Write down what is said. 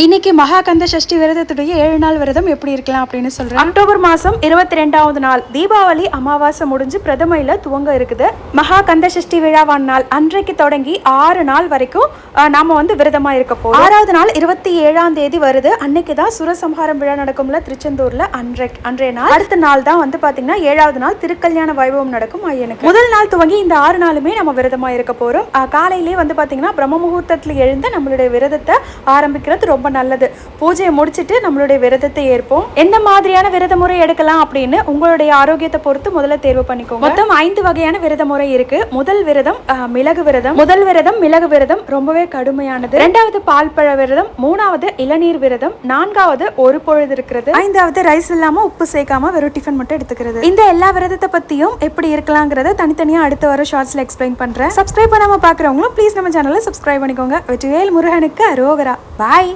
இன்னைக்கு மகாகந்த சஷ்டி விரதத்துடைய ஏழு நாள் விரதம் எப்படி இருக்கலாம் அப்படின்னு சொல்றேன். அக்டோபர் மாசம் இருபத்தி ரெண்டாவது நாள் தீபாவளி அமாவாசை முடிஞ்சு பிரதமையில துவங்க இருக்குது. மகாகந்த சஷ்டி விழாவான் நாள் அன்றைக்கு தொடங்கி ஆறு நாள் வரைக்கும் நாம வந்து விரதமா இருக்க போறோம். ஆறாவது நாள் இருபத்தி ஏழாம் தேதி வருது. அன்னைக்கு தான் சுரசம்ஹாரம் விழா நடக்கும்ல திருச்செந்தூர்ல அன்றைக்கு அன்றைய நாள். அடுத்த நாள் தான் வந்து பாத்தீங்கன்னா ஏழாவது நாள் திருக்கல்யாண வைபவம் நடக்கும் ஐயனுக்கு. முதல் நாள் துவங்கி இந்த ஆறு நாளுமே நம்ம விரதமா இருக்க போறோம். காலையிலேயே காலையிலே வந்து பாத்தீங்கன்னா பிரம்ம முகூர்த்தத்துல எழுந்து நம்மளுடைய விரதத்தை ஆரம்பிக்கிறது ரொம்ப நல்லது. பூஜையை முடிச்சிட்டு நம்மளுடைய விரதத்தை ஏற்போம். எந்த மாதிரியான விரத முறை எடுக்கலாம் அப்படின்னு உங்களுடைய ஆரோக்கியத்தை பொறுத்து முதல்ல தேர்வு பண்ணிக்கோங்க. மொத்தம் ஐந்து வகையான விரத முறை இருக்கு. முதல் விரதம் மிளகு விரதம். முதல் விரதம் மிளகு விரதம் ரொம்பவே கடுமையானது. இரண்டாவது பால் பழ விரதம் மூணாவது இளநீர் விரதம் நான்காவது ஒரு பொழுது இருக்கிறது. ஐந்தாவது ரைஸ் இல்லாம உப்பு சேர்க்காம வெறும் டிஃபன் மட்டும் எடுத்துக்கிறது. இந்த எல்லா விரதத்தை பத்தியும் எப்படி இருக்கலாங்கிறத தனித்தனியா அடுத்த வர ஷார்ட்ஸ்ல எக்ஸ்பிளைன் பண்றேன். சப்ஸ்கிரைப் பண்ணாம பாக்குறவங்களும் ப்ளீஸ் நம்ம சேனலை சப்ஸ்கிரைப் பண்ணிக்கோங்க. வெற்றிவேல் முருகனுக்கு அரோகரா. பாய்